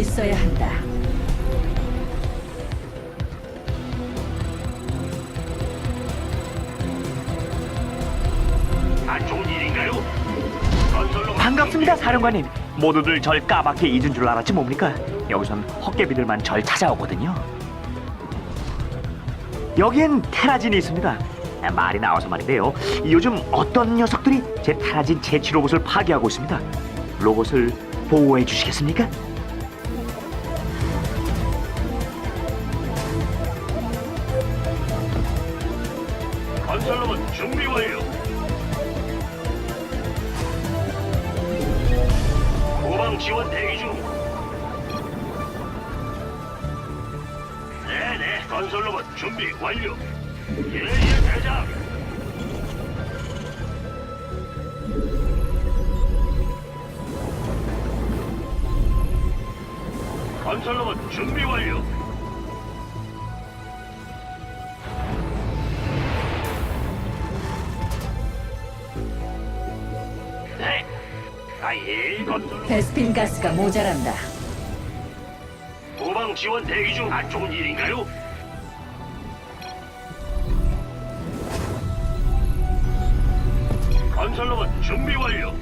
있어야 한다. 안 좋은 일인가요? 건설로 반갑습니다, 사령관님. 모두들 절 까맣게 잊은 줄 알았지 뭡니까? 여기선 헛개비들만 절 찾아오거든요. 여기엔 테라진이 있습니다. 아, 말이 나와서 말인데요. 요즘 어떤 녀석들이 제 테라진 제치 로봇을 파괴하고 있습니다. 로봇을 보호해 주시겠습니까? 지원 대기 중. 네네, 건설 로봇 준비 완료. 예예 대장. 건설 로봇 준비 완료. 건설로 베스핀 가스가 모자란다. 후방 지원 대기 중 안 좋은 일인가요? 건설로봇 준비 완료.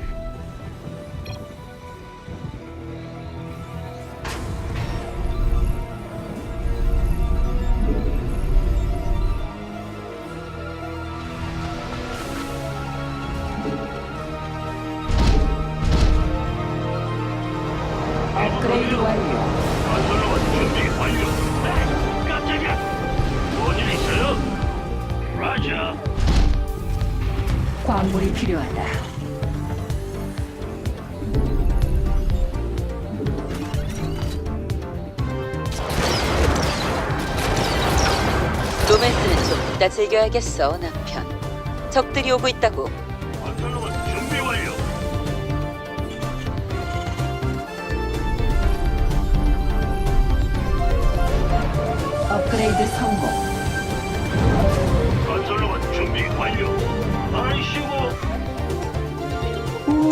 로맨스는 좀 이따 즐겨야겠어, 남편. 적들이 오고 있다고. 건설로봇 준비 완료. 업그레이드 성공. 건설로봇 준비 완료. 아이씨고. 오,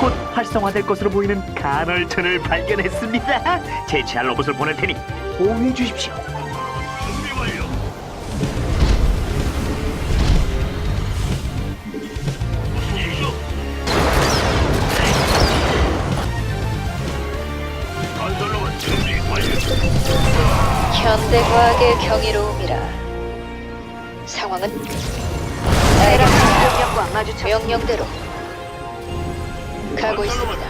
곧 활성화될 것으로 보이는 간헐천을 발견했습니다. 제치할 로봇을 보낼 테니 보호해 주십시오. 현대과학의 경이로움이라. 상황은 대략 명령과 마주쳐 명령대로 가고 있습니다.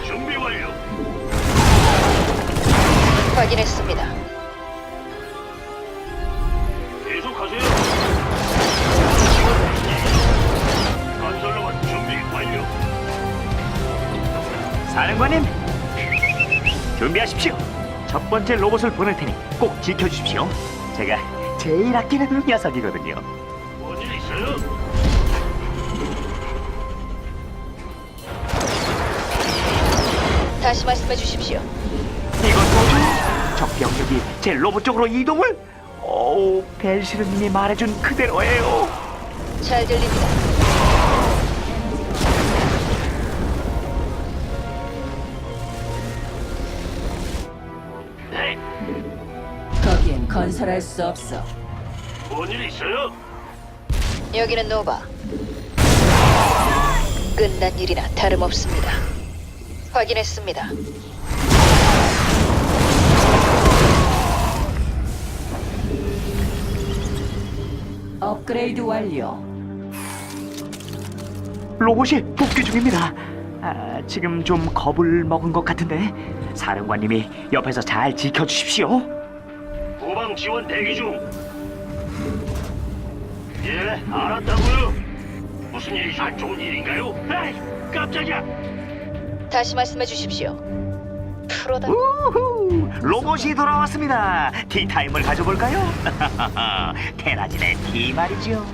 확인했습니다. 계속하세요. 건설로봇 준비 완료. 사령관님, 준비하십시오. 첫 번째 로봇을 보낼 테니 꼭 지켜주십시오. 제가 제일 아끼는 녀석이거든요. 뭔일 있어요? 다시 말씀해 주십시오. 이건 뭐죠? 적 병력이 제 로봇 쪽으로 이동을? 오, 벨시르님이 말해준 그대로예요. 잘 들립니다. 건설할 수 없어. 뭔일 있어요? 여기는 노바. 끝난 일이나 다름없습니다. 확인했습니다. 업그레이드 완료. 로봇이 복귀 중입니다. 아, 지금 좀 겁을 먹은 것 같은데 사령관님이 옆에서 잘 지켜주십시오. 후방 지원 대기 중. 예, 알았다고요. 무슨 일이 안 좋은 일인가요? 에이, 깜짝이야. 다시 말씀해 주십시오. 프로다. 우후, 로봇이 돌아왔습니다. 티타임을 가져볼까요? 테라진의 티 말이죠.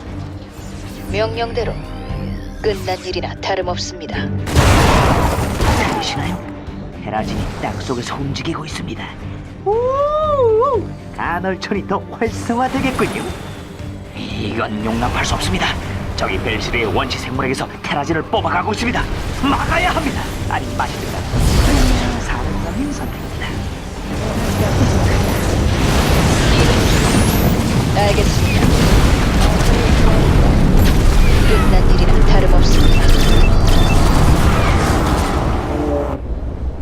명령대로 끝난 일이나 다름없습니다. 보시나요? 테라진이 땅 속에서 움직이고 있습니다. 우 간헐천이 더 활성화되겠군요. 이건 용납할 수 없습니다. 저기 벨시르의 원시 생물에게서 테라진을 뽑아가고 있습니다. 막아야 합니다. 아니 마시든가. 사람적인 선택입니다. 알겠습니다. 끝난 일이나 다름없습니다.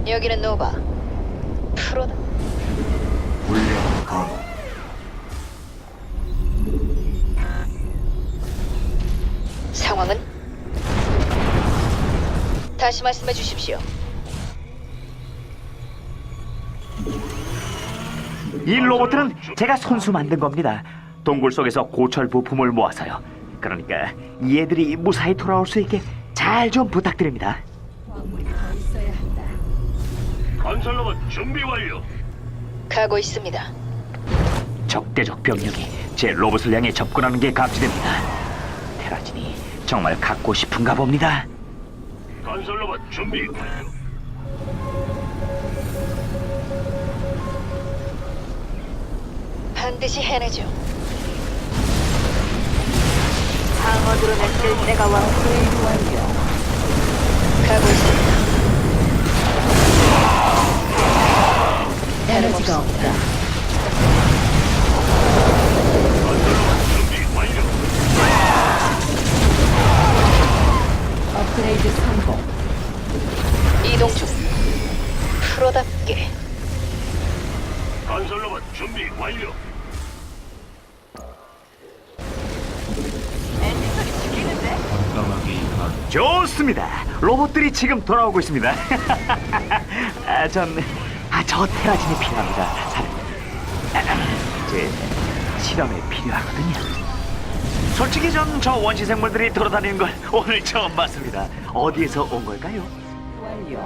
여기는 노바. 다시 말씀해 주십시오. 이 로봇들은 제가 손수 만든 겁니다. 동굴 속에서 고철 부품을 모아서요. 그러니까 얘들이 무사히 돌아올 수 있게 잘 좀 부탁드립니다. 광물이 더 있어야 한다. 건설로봇 준비 완료. 가고 있습니다. 적대적 병력이 제 로봇을 향해 접근하는 게 감지됩니다. 테라진이 정말 갖고 싶은가 봅니다. 건설로봇 준비 완료. 반드시 해내죠. 업그레이드 완료. 가고 지금 돌아오고 있습니다. 아, 전, 아, 저 테라진이 필요합니다. 제 실험에 필요하거든요. 솔직히 전 저 원시 생물들이 돌아다니는 걸 오늘 처음 봤습니다. 어디에서 온 걸까요? 완료.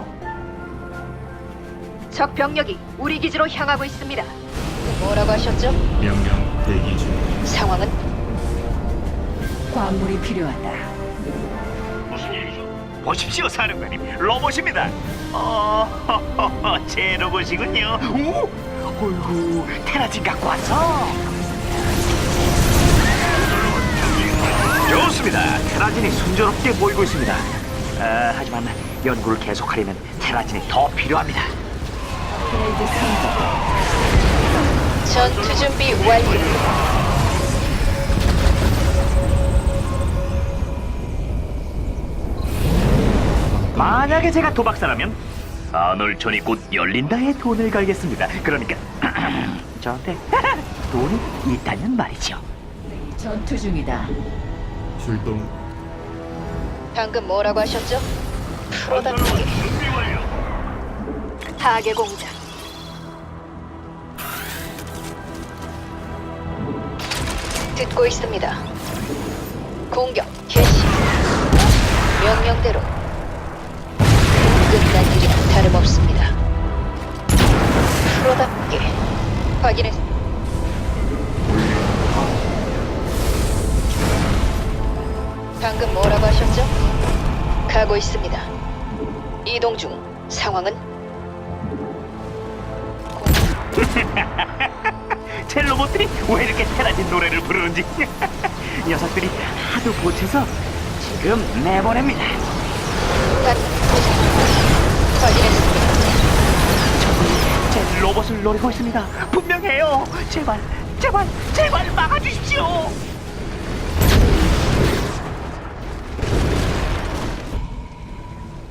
적 병력이 우리 기지로 향하고 있습니다. 뭐라고 하셨죠? 명령 대기 중. 상황은 광물이 필요하다. 보십시오, 사령관님. 로봇입니다. 어, 제 로봇이군요. 오, 어이구, 테라진 갖고 왔어. 좋습니다. 테라진이 순조롭게 보이고 있습니다. 아, 하지만 연구를 계속하려면 테라진이 더 필요합니다. 전투 준비 완료. 만약에 제가 도박사라면 산울촌이 곧 열린다에 돈을 걸겠습니다. 그러니까 저한테 돈이 있다는 말이죠. 전투 중이다. 출동 방금 뭐라고 하셨죠? 프로답게 준비 완료. 파괴 공작. 듣고 있습니다. 공격 개시. 명령대로 끝난 일이나 다름없습니다. 프로답게 확인했. 방금 뭐라고 하셨죠? 가고 있습니다. 이동 중. 상황은 제 로봇들이 왜 이렇게 테라진 노래를 부르는지 녀석들이 하도 보채서 지금 내보냅니다. 로봇을 노리고 있습니다. 분명해요. 제발, 제발, 제발 막아주십시오.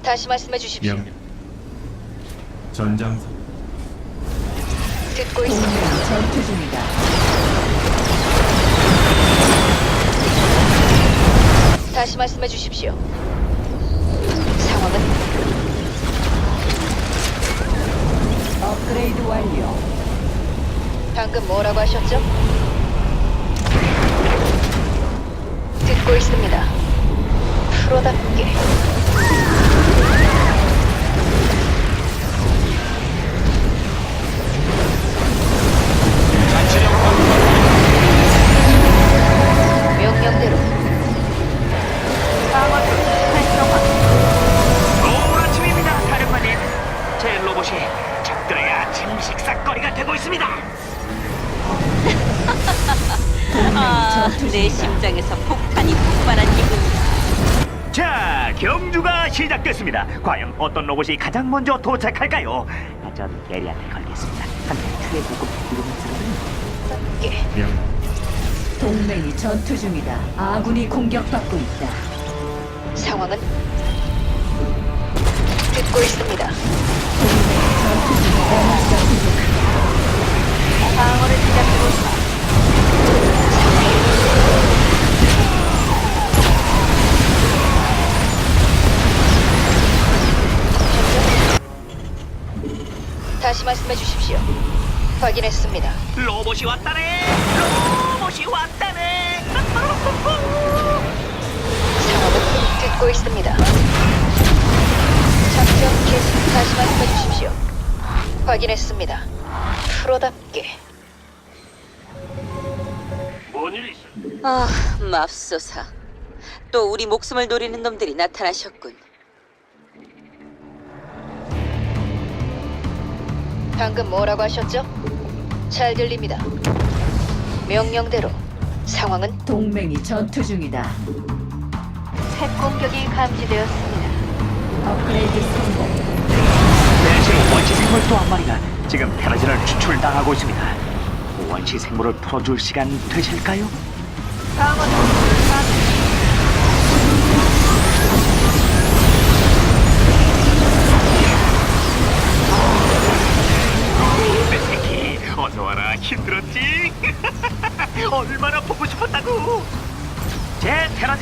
다시 말씀해 주십시오. 명령 전장사 듣고 있습니다. 동맹 전투 중이다. 다시 말씀해 주십시오. 상황은 업그레이드 완료. 방금 뭐라고 하셨죠? 듣고 있습니다. 프로답게 어떤 로봇이 가장 먼저 도착할까요? 아, 전 게리한테 걸겠습니다. 한편 트의 고급 이름을 쓰거든요. 명령 동맹이 전투 중이다. 아군이 공격받고 있다. 상황은 듣고 있습 다시 말씀해 주십시오. 확인했습니다. 로봇이 왔다네. 로봇이 왔다네. 상황은 듣고 있습니다. 작전 개시 다시 말씀해 주십시오. 확인했습니다. 프로답게. 뭔일 있어? 아, 맙소사. 또 우리 목숨을 노리는 놈들이 나타나셨군. 방금 뭐라고 하셨죠? 잘 들립니다. 명령대로 상황은 동맹이 전투 중이다. 핵 공격이 감지되었습니다. 업그레이드 성공. 대신 원시 생물 또 한 마리가 지금 테라진을 추출당하고 있습니다. 원시 생물을 풀어줄 시간 되실까요? 내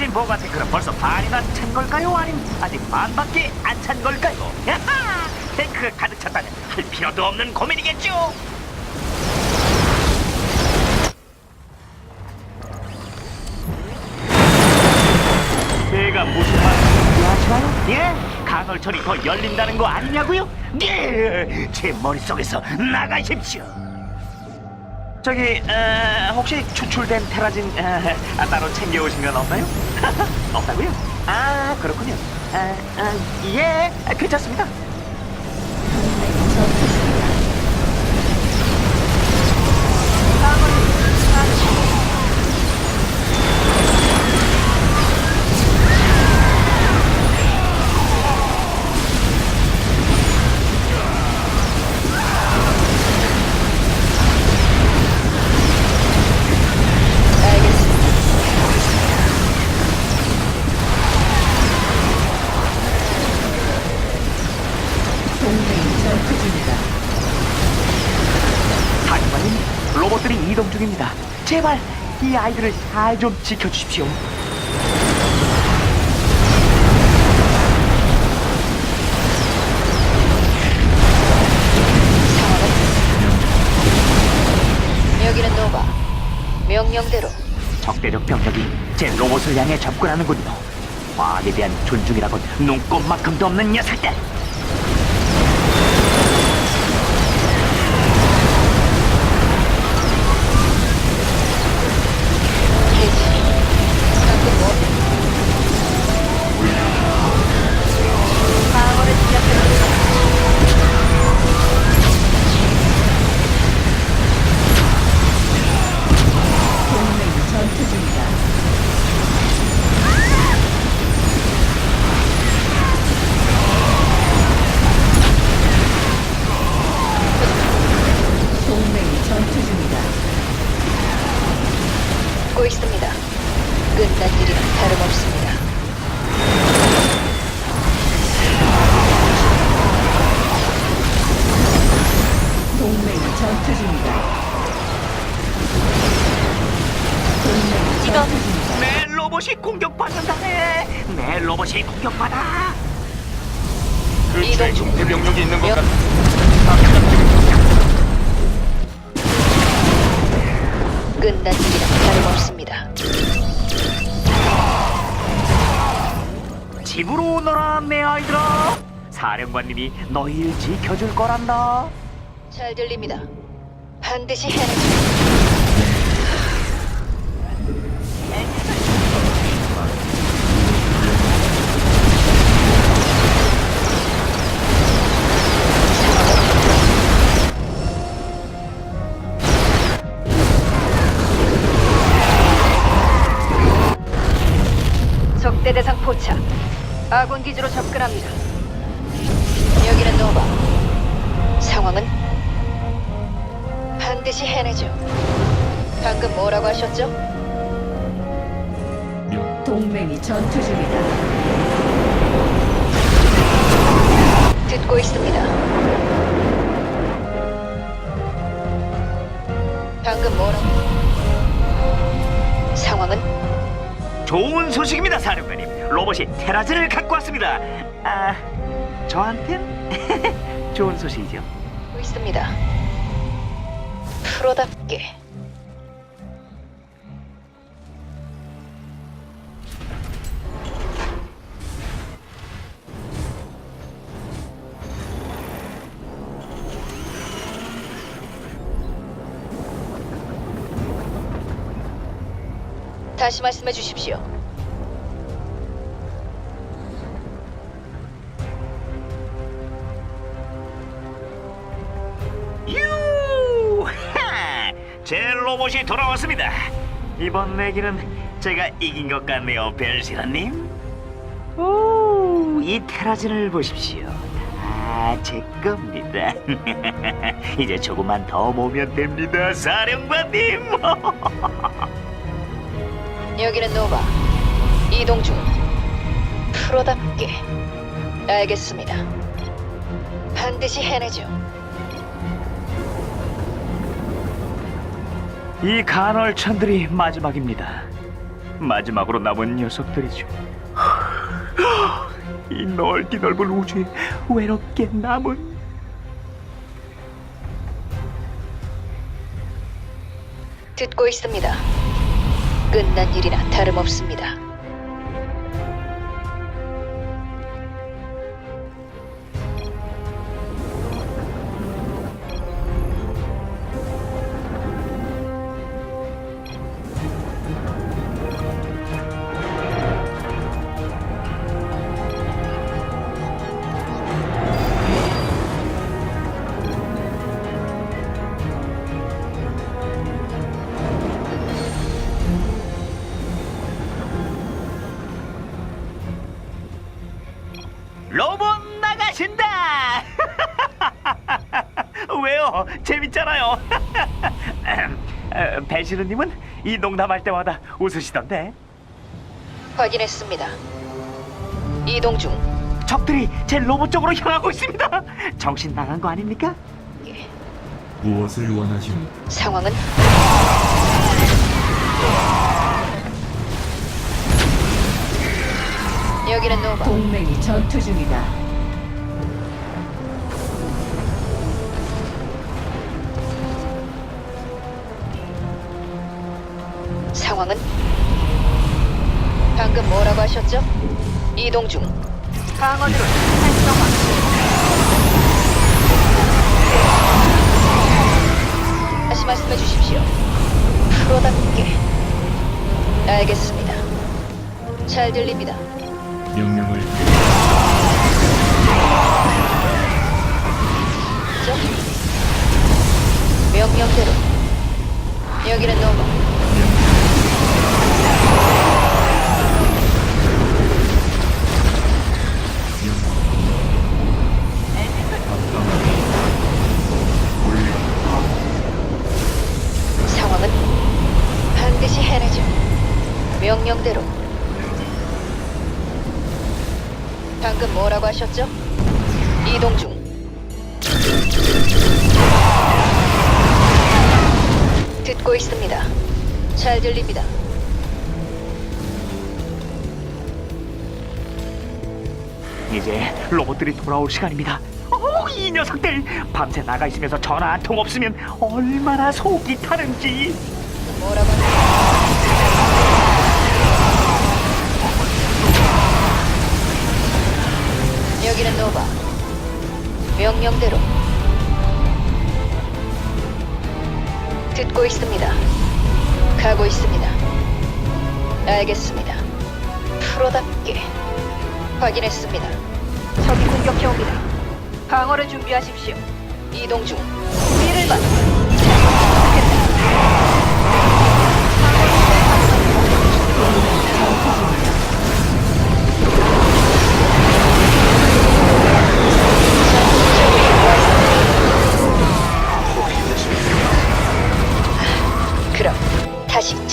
제 테라진 보관 탱크는 벌써 반이나 찬 걸까요? 아니면 아직 반밖에 안 찬 걸까요? 야하! 탱크가 가득 찼다면 할 필요도 없는 고민이겠죠? 내가 무슨 말을 이해하시나요? 예? 간헐천이 더 열린다는 거 아니냐고요? 예! 제 머릿속에서 나가십시오 저기 어, 혹시 추출된 테라진 어, 아, 따로 챙겨오신 건 없나요? 없다고요? 아 그렇군요 아, 아, 예 아, 괜찮습니다 이 아이들을 잘 좀 지켜주십시오. 여기는 노바. 명령대로. 적대적 병력이 제 로봇을 향해 접근하는군요. 과학에 대한 존중이라곤 눈꼽만큼도 없는 녀석들 집으로 오너라 내 아이들아 사령관님이 너희를 지켜줄 거란다 잘 들립니다. 반드시 해내죠. 아군 기지로 접근합니다. 여기는 노바. 상황은 반드시 해내죠. 방금 뭐라고 하셨죠? 동맹이 전투 중이다. 듣고 있습니다. 방금 뭐라고? 상황은 좋은 소식입니다, 사령관님. 로봇이 테라즈를 갖고 왔습니다. 아, 저한텐 좋은 소식이죠. 있습니다. 프로답게 다시 말씀해 주십시오. 로봇이 돌아왔습니다. 이번 내기는 제가 이긴 것 같네요, 벨시라님. 오, 이 테라진을 보십시오. 다제 겁니다. 이제 조금만 더 모으면 됩니다, 사령관님. 여기는 노바. 이동 중. 프로답게. 알겠습니다. 반드시 해내죠. 이 간헐천들이 마지막입니다. 마지막으로 남은 녀석들이죠. 이 넓디 넓은 우주에 외롭게 남은 듣고 있습니다. 끝난 일이나 다름없습니다. 배시르님은 이 농담할 때마다 웃으시던데. 확인했습니다. 이동 중. 적들이 제 로봇 쪽으로 향하고 있습니다. 정신 나간 거 아닙니까? 예. 무엇을 원하십니까? 상황은 여기는 노바. 동맹이 전투 중이다. 상황은 방금 뭐라고 하셨죠? 이동 중. 방어 드론 활성화. 다시 말씀해 주십시오. 프로답게. 알겠습니다. 잘 들립니다. 명령을 죠 명령대로. 여기는 노바. 해내죠. 명령대로. 방금 뭐라고 하셨죠? 이동 중. 듣고 있습니다. 잘 들립니다. 이제 로봇들이 돌아올 시간입니다. 오, 이 녀석들 밤새 나가 있으면서 전화 한 통 없으면 얼마나 속이 타는지. 뭐라고 여기는 노바. 명령대로. 듣고 있습니다. 가고 있습니다. 알겠습니다. 프로답게 확인했습니다. 적이 공격해 옵니다. 방어를 준비하십시오. 이동 중. 위를 봐.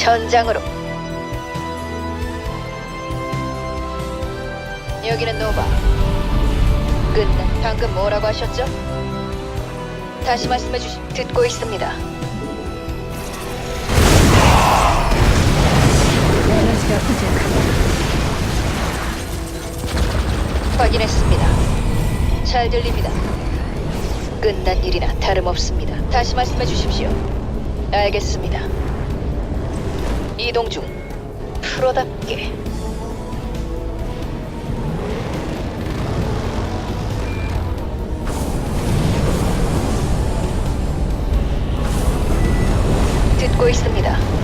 전장으로 여기는 노바. 끝난 방금 뭐라고 하셨죠? 다시 말씀해 주시. 듣고 있습니다. 에너지가 부족합니다. 확인했습니다. 잘 들립니다. 끝난 일이나 다름없습니다. 다시 말씀해 주십시오. 알겠습니다. 이동 중. 프로답게. 듣고 있습니다.